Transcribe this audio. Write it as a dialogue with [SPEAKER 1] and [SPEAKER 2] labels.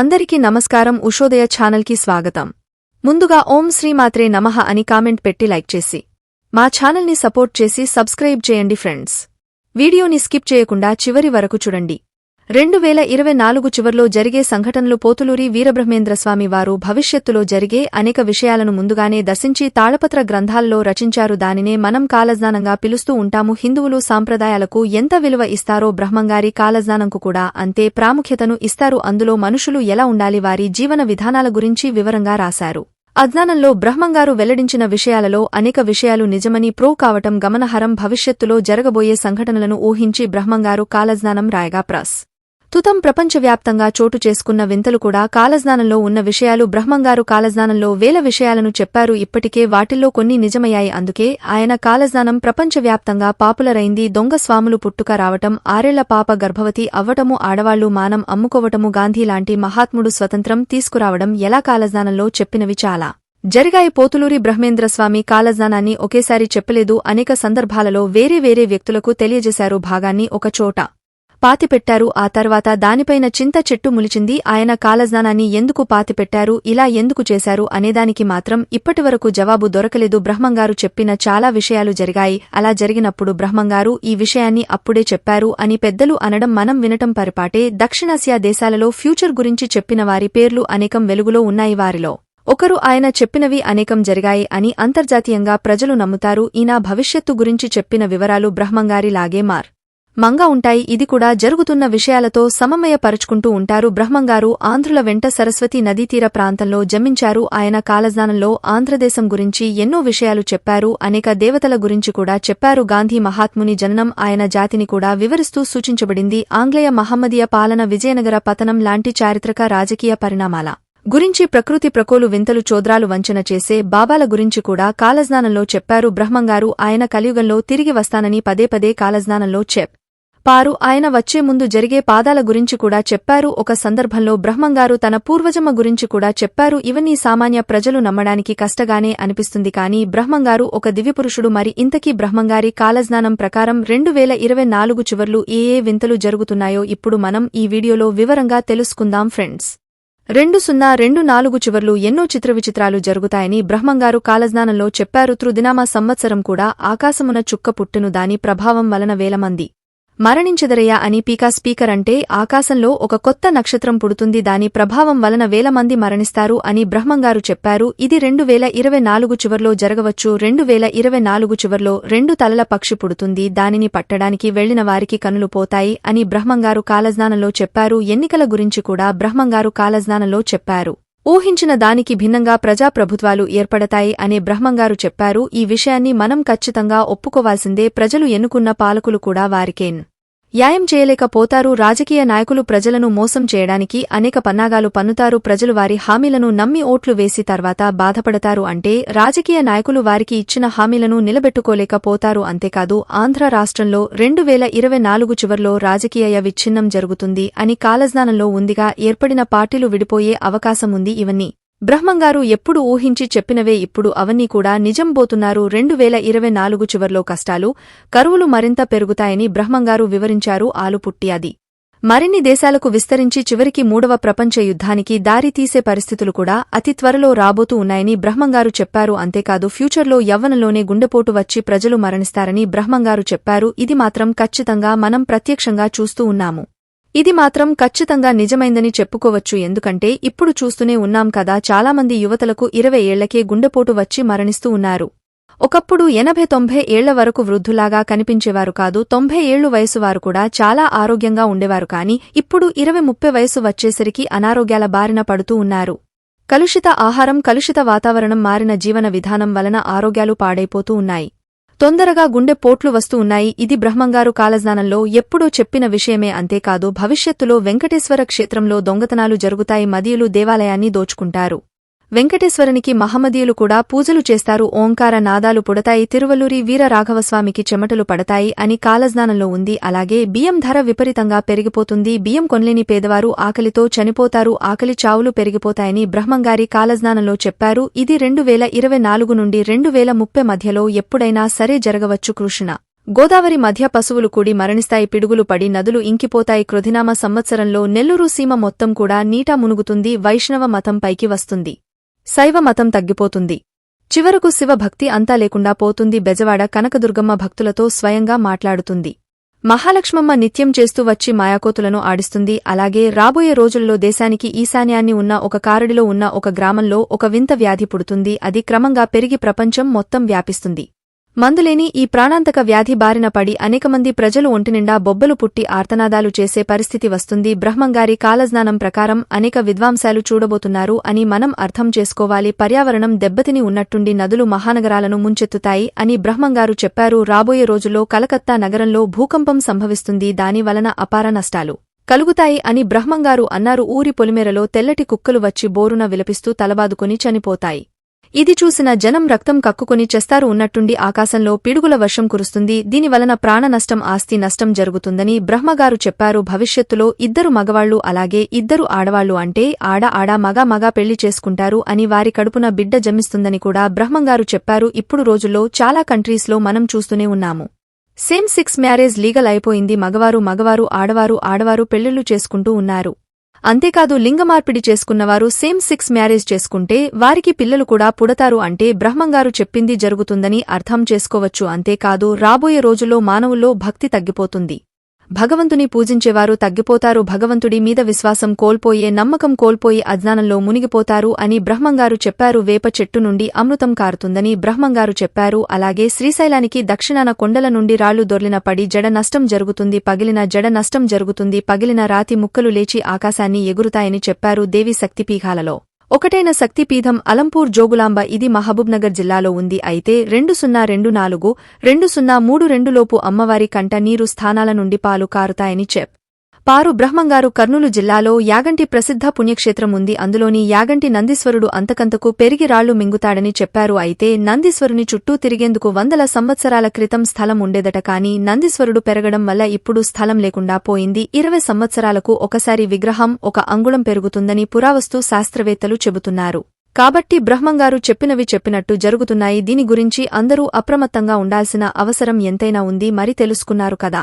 [SPEAKER 1] అందరికీ నమస్కారం. ఉషోదయ ఛానల్కి స్వాగతం. ముందుగా ఓం శ్రీమాత్రే నమః అని కామెంట్ పెట్టి లైక్ చేసి మా ఛానల్ని సపోర్ట్ చేసి సబ్స్క్రైబ్ చేయండి ఫ్రెండ్స్. వీడియోని స్కిప్ చేయకుండా చివరి వరకు చూడండి. రెండు వేల ఇరవై నాలుగు చివర్లో జరిగే సంఘటనలు పోతులూరి వీరబ్రహ్మేంద్రస్వామి వారు భవిష్యత్తులో జరిగే అనేక విషయాలను ముందుగానే దర్శించి తాళపత్ర గ్రంథాల్లో రచించారు. దానినే మనం కాలజ్ఞానంగా పిలుస్తూ ఉంటాము. హిందువులు సాంప్రదాయాలకు ఎంత విలువ ఇస్తారో బ్రహ్మంగారి కాలజ్ఞానంకు కూడా అంతే ప్రాముఖ్యతను ఇస్తారు. అందులో మనుషులు ఎలా ఉండాలి? వారి జీవన విధానాల గురించి వివరంగా రాశారు. అజ్ఞానంలో బ్రహ్మంగారు వెల్లడించిన విషయాలలో అనేక విషయాలు నిజమని ప్రూవ్ కావటం గమనహరం భవిష్యత్తులో జరగబోయే సంఘటనలను ఊహించి బ్రహ్మంగారు కాలజ్ఞానం రాయగా ప్రస్. తుతం ప్రపంచవ్యాప్తంగా చోటు చేసుకున్న వింతలు కూడా కాలజ్ఞానంలో ఉన్న విషయాలు బ్రహ్మంగారు కాలజ్ఞానంలో వేల విషయాలను చెప్పారు. ఇప్పటికే వాటిల్లో కొన్ని నిజమయ్యాయి. అందుకే ఆయన కాలజ్ఞానం ప్రపంచవ్యాప్తంగా పాపులర్ అయింది దొంగ స్వాములు పుట్టుక రావటం ఆరేళ్ళ పాప గర్భవతి అవ్వటము ఆడవాళ్ళు మానం అమ్ముకోవటము గాంధీ లాంటి మహాత్ముడు స్వతంత్రం తీసుకురావడం ఎలా కాలజ్ఞానంలో చెప్పినవి చాలా. జరిగాయి. పోతులూరి బ్రహ్మేంద్రస్వామి కాలజ్ఞానాన్ని ఒకేసారి చెప్పలేదు. అనేక సందర్భాలలో వేరే వేరే వ్యక్తులకు తెలియజేశారు. భాగాన్ని ఒకచోట పాతిపెట్టారు. ఆ తర్వాత దానిపైన చింత చెట్టు ములిచింది. ఆయన కాలజ్ఞానాన్ని ఎందుకు పాతిపెట్టారు? ఇలా ఎందుకు చేశారు? అనేదానికి మాత్రం ఇప్పటివరకు జవాబు దొరకలేదు. బ్రహ్మంగారు చెప్పిన చాలా విషయాలు జరిగాయి. అలా జరిగినప్పుడు బ్రహ్మంగారు ఈ విషయాన్ని అప్పుడే చెప్పారు అని పెద్దలు అనడం మనం వినటం పరిపాటే. దక్షిణాసియా దేశాలలో ఫ్యూచర్ గురించి చెప్పిన వారి పేర్లు అనేకం వెలుగులో ఉన్నాయి వారిలో. ఒకరు ఆయన చెప్పినవి అనేకం జరిగాయి అని అంతర్జాతీయంగా ప్రజలు నమ్ముతారు. ఈయన భవిష్యత్తు గురించి చెప్పిన వివరాలు బ్రహ్మంగారిలాగే మార్. మంగా ఉంటాయి. ఇది కూడా జరుగుతున్న విషయాలతో సమమయపరుచుకుంటూ ఉంటారు. బ్రహ్మంగారు ఆంధ్రుల వెంట సరస్వతి నదీతీర ప్రాంతంలో జమించారు. ఆయన కాలజ్ఞానంలో ఆంధ్రదేశం గురించి ఎన్నో విషయాలు చెప్పారు. అనేక దేవతల గురించి కూడా చెప్పారు. గాంధీ మహాత్ముని జననం ఆయన జాతిని కూడా వివరిస్తూ సూచించబడింది. ఆంగ్లేయ మహమ్మదీయ పాలన విజయనగర పతనం లాంటి చారిత్రక రాజకీయ పరిణామాల గురించి ప్రకృతి ప్రకోలు వింతలు చోద్రాలు వంచన చేసే బాబాల గురించి కూడా కాలజ్ఞానంలో చెప్పారు. బ్రహ్మంగారు ఆయన కలియుగంలో తిరిగి వస్తానని పదే పదే కాలజ్ఞానంలో చెప్ పారు ఆయన వచ్చే ముందు జరిగే పాదాల గురించి కూడా చెప్పారు. ఒక సందర్భంలో బ్రహ్మంగారు తన పూర్వజమ్మ గురించి కూడా చెప్పారు. ఇవన్నీ సామాన్య ప్రజలు నమ్మడానికి కష్టగానే అనిపిస్తుంది కానీ బ్రహ్మంగారు ఒక దివ్యపురుషుడు మరి ఇంతకీ బ్రహ్మంగారి కాలజ్ఞానం ప్రకారం రెండు వేల ఇరవై నాలుగు చివర్లు ఏ ఏ వింతలు జరుగుతున్నాయో ఇప్పుడు మనం ఈ వీడియోలో వివరంగా తెలుసుకుందాం ఫ్రెండ్స్. రెండు సున్నా రెండు నాలుగు చివర్లు ఎన్నో చిత్ర విచిత్రాలు జరుగుతాయని బ్రహ్మంగారు కాలజ్ఞానంలో చెప్పారు. త్రుదినామా సంవత్సరం కూడా ఆకాశమున చుక్క పుట్టును దాని ప్రభావం వలన వేలమంది. మరణించెదరయ్యా అని పీకా స్పీకర్ అంటే ఆకాశంలో ఒక కొత్త నక్షత్రం పుడుతుంది. దాని ప్రభావం వలన వేల మంది మరణిస్తారు అని బ్రహ్మంగారు చెప్పారు. ఇది రెండు వేల ఇరవై నాలుగు చివర్లో జరగవచ్చు. రెండు వేల ఇరవై నాలుగు చివర్లో రెండు తలల పక్షి పుడుతుంది. దానిని పట్టడానికి వెళ్ళిన వారికి కనులు పోతాయి అని బ్రహ్మంగారు కాలజ్ఞానంలో చెప్పారు. ఎన్నికల గురించి కూడా బ్రహ్మంగారు కాలజ్ఞానంలో చెప్పారు. ఊహించిన దానికి భిన్నంగా ప్రజాప్రభుత్వాలు ఏర్పడతాయి అనే బ్రహ్మంగారు చెప్పారు. ఈ విషయాన్ని మనం ఖచ్చితంగా ఒప్పుకోవాల్సిందే. ప్రజలు ఎన్నుకున్న పాలకులు కూడా వారికేన్. యాయం చేయలేకపోతారు రాజకీయ నాయకులు ప్రజలను మోసం చేయడానికి అనేక పన్నాగాలు పన్నుతారు. ప్రజలు వారి హామీలను నమ్మి ఓట్లు వేసి తర్వాత బాధపడతారు అంటే రాజకీయ నాయకులు వారికి ఇచ్చిన హామీలను నిలబెట్టుకోలేకపోతారు. అంతేకాదు ఆంధ్ర రాష్ట్రంలో రెండు వేల ఇరవై నాలుగు చివర్లో రాజకీయ విచ్ఛిన్నం జరుగుతుంది అని కాలజ్ఞానంలో ఉందిగా ఏర్పడిన పార్టీలు విడిపోయే అవకాశముంది ఇవన్నీ బ్రహ్మంగారు ఎప్పుడు ఊహించి చెప్పినవే ఇప్పుడు అవన్నీ కూడా నిజం బోతున్నారు. రెండు వేల ఇరవై నాలుగు చివర్లో కష్టాలు కరువులు మరింత పెరుగుతాయని బ్రహ్మంగారు వివరించారు ఆలు మరిన్ని దేశాలకు విస్తరించి చివరికి మూడవ ప్రపంచ యుద్ధానికి దారితీసే పరిస్థితులు కూడా అతి త్వరలో రాబోతూ ఉన్నాయని బ్రహ్మంగారు చెప్పారు. అంతేకాదు ఫ్యూచర్లో యవ్వనంలోనే గుండెపోటు వచ్చి ప్రజలు మరణిస్తారని బ్రహ్మంగారు చెప్పారు. ఇది మాత్రం ఖచ్చితంగా మనం ప్రత్యక్షంగా చూస్తూ ఉన్నాము. ఇది మాత్రం ఖచ్చితంగా నిజమైందని చెప్పుకోవచ్చు. ఎందుకంటే ఇప్పుడు చూస్తూనే ఉన్నాం కదా చాలామంది యువతలకు ఇరవై ఏళ్ళకే గుండెపోటు వచ్చి మరణిస్తూ ఉన్నారు. ఒకప్పుడు ఎనభై తొంభై ఏళ్ళ వరకు వృద్ధులాగా కనిపించేవారు కాదు తొంభై ఏళ్ళు వయసువారు కూడా చాలా ఆరోగ్యంగా ఉండేవారు కాని ఇప్పుడు ఇరవై ముప్పై వయసు వచ్చేసరికి అనారోగ్యాల బారిన పడుతూ ఉన్నారు. కలుషిత ఆహారం కలుషిత వాతావరణం మారిన జీవన విధానం వలన ఆరోగ్యాలు పాడైపోతూ ఉన్నాయి. తొందరగా గుండె పోట్లు వస్తూ ఉన్నాయి. ఇది బ్రహ్మంగారు కాలజ్ఞానంలో ఎప్పుడో చెప్పిన విషయమే అంతేకాదు భవిష్యత్తులో వెంకటేశ్వర క్షేత్రంలో దొంగతనాలు జరుగుతాయి మదీయులు దేవాలయాన్ని దోచుకుంటారు. వెంకటేశ్వరునికి మహమ్మదీయులు కూడా పూజలు చేస్తారు. ఓంకార నాదాలు పుడతాయి. తిరువల్లూరి వీరరాఘవస్వామికి చెమటలు పడతాయి అని కాలజ్ఞానంలో ఉంది. అలాగే బియ్యం ధర విపరీతంగా పెరిగిపోతుంది. బియ్యం కొనలేని పేదవారు ఆకలితో చనిపోతారు. ఆకలి చావులు పెరిగిపోతాయని బ్రహ్మంగారి కాలజ్ఞానంలో చెప్పారు. ఇది రెండు వేల ఇరవై నాలుగు నుండి రెండు వేల ముప్పై మధ్యలో ఎప్పుడైనా సరే జరగవచ్చు కృష్ణ. గోదావరి మధ్య పశువులు కూడి మరణిస్తాయి. పిడుగులు పడి నదులు ఇంకిపోతాయి. కృధినామ సంవత్సరంలో నెల్లూరు సీమ మొత్తం కూడా నీటా మునుగుతుంది. వైష్ణవ మతం పైకి వస్తుంది. శైవమతం తగ్గిపోతుంది. చివరకు శివభక్తి అంతా లేకుండా పోతుంది బెజవాడ కనకదుర్గమ్మ భక్తులతో స్వయంగా మాట్లాడుతుంది. మహాలక్ష్మమ్మ నిత్యం చేస్తూ వచ్చి మాయాకోతులను ఆడిస్తుంది. అలాగే రాబోయే రోజుల్లో దేశానికి ఈశాన్యాన్ని ఉన్న ఒక కారడిలో ఉన్న ఒక గ్రామంలో ఒక వింత వ్యాధి పుడుతుంది. అది క్రమంగా పెరిగి ప్రపంచం మొత్తం వ్యాపిస్తుంది. మందులేని ఈ ప్రాణాంతక వ్యాధి బారిన పడి అనేకమంది ప్రజలు ఒంటినిండా బొబ్బలు పుట్టి ఆర్తనాదాలు చేసే పరిస్థితి వస్తుంది. బ్రహ్మంగారి కాలజ్ఞానం ప్రకారం అనేక విద్వాంసాలు చూడబోతున్నారు అని మనం అర్థం చేసుకోవాలి. పర్యావరణం దెబ్బతిని ఉన్నట్టుండి నదులు మహానగరాలను ముంచెత్తుతాయి అని బ్రహ్మంగారు చెప్పారు. రాబోయే రోజుల్లో కలకత్తా నగరంలో భూకంపం సంభవిస్తుంది. దాని వలన అపార నష్టాలు కలుగుతాయి అని బ్రహ్మంగారు అన్నారు. ఊరి పొలిమేరలో తెల్లటి కుక్కలు వచ్చి బోరున విలపిస్తూ తలబాదుకుని చనిపోతాయి. ఇది చూసిన జనం రక్తం కక్కుకొని చెస్తారు ఉన్నట్టుండి ఆకాశంలో పిడుగుల వర్షం కురుస్తుంది. దీనివలన ప్రాణ నష్టం ఆస్తి నష్టం జరుగుతుందని బ్రహ్మగారు చెప్పారు. భవిష్యత్తులో ఇద్దరు మగవాళ్ళు అలాగే ఇద్దరు ఆడవాళ్ళు అంటే ఆడ ఆడ మగ మగ పెళ్ళి చేసుకుంటారు అని వారి కడుపున బిడ్డ జమిస్తుందని కూడా బ్రహ్మంగారు చెప్పారు. ఇప్పుడు రోజుల్లో చాలా కంట్రీస్లో మనం చూస్తూనే ఉన్నాము. సేమ్ సిక్స్ మ్యారేజ్ లీగల్ అయిపోయింది. మగవారు మగవారు ఆడవారు ఆడవారు పెళ్ళిళ్ళు చేసుకుంటూ ఉన్నారు. అంతేకాదు లింగమార్పిడి చేసుకున్నవారు సేమ్ సిక్స్ మ్యారేజ్ చేసుకుంటే వారికి పిల్లలు కూడా పుడతారు అంటే బ్రహ్మంగారు చెప్పింది జరుగుతుందని అర్థం చేసుకోవచ్చు. అంతేకాదు రాబోయే రోజుల్లో మానవుల్లో భక్తి తగ్గిపోతుంది. భగవంతుని పూజించేవారు తగ్గిపోతారు భగవంతుడి మీద విశ్వాసం కోల్పోయే నమ్మకం కోల్పోయి అజ్ఞానంలో మునిగిపోతారు అని బ్రహ్మంగారు చెప్పారు. వేప చెట్టు నుండి అమృతం కారుతుందని బ్రహ్మంగారు చెప్పారు. అలాగే శ్రీశైలానికి దక్షిణాన కొండల నుండి రాళ్ళు దొర్లిన పడి జడ నష్టం జరుగుతుంది పగిలిన జడ నష్టం జరుగుతుంది పగిలిన రాతి ముక్కలు లేచి ఆకాశాన్ని ఎగురుతాయని చెప్పారు దేవి శక్తిపీఠాలలో. ఒకటైన శక్తిపీఠం అలంపూర్ జోగులాంబ ఇది మహబూబ్నగర్ జిల్లాలో ఉంది. అయితే రెండు సున్నా రెండు నాలుగు రెండు సున్నా మూడు రెండులోపు అమ్మవారి కంట నీరు స్థానాల నుండి పాలు కారుతాయని చెప్ పారు బ్రహ్మంగారు కర్నూలు జిల్లాలో యాగంటి ప్రసిద్ధ పుణ్యక్షేత్రం ఉంది. అందులోని యాగంటి నందీశ్వరుడు అంతకంతకు పెరిగి రాళ్ళు మింగుతాడని చెప్పారు. అయితే నందీశ్వరుని చుట్టూ తిరిగేందుకు వందల సంవత్సరాల క్రితం స్థలం ఉండేదట. కాని నందీశ్వరుడు పెరగడం వల్ల ఇప్పుడు స్థలం లేకుండా పోయింది. ఇరవై సంవత్సరాలకు ఒకసారి విగ్రహం ఒక అంగుళం పెరుగుతుందని పురావస్తు శాస్త్రవేత్తలు చెబుతున్నారు. కాబట్టి బ్రహ్మంగారు చెప్పినవి చెప్పినట్టు జరుగుతున్నాయి. దీని గురించి అందరూ అప్రమత్తంగా ఉండాల్సిన అవసరం ఎంతైనా ఉంది. మరి తెలుసుకున్నారు కదా.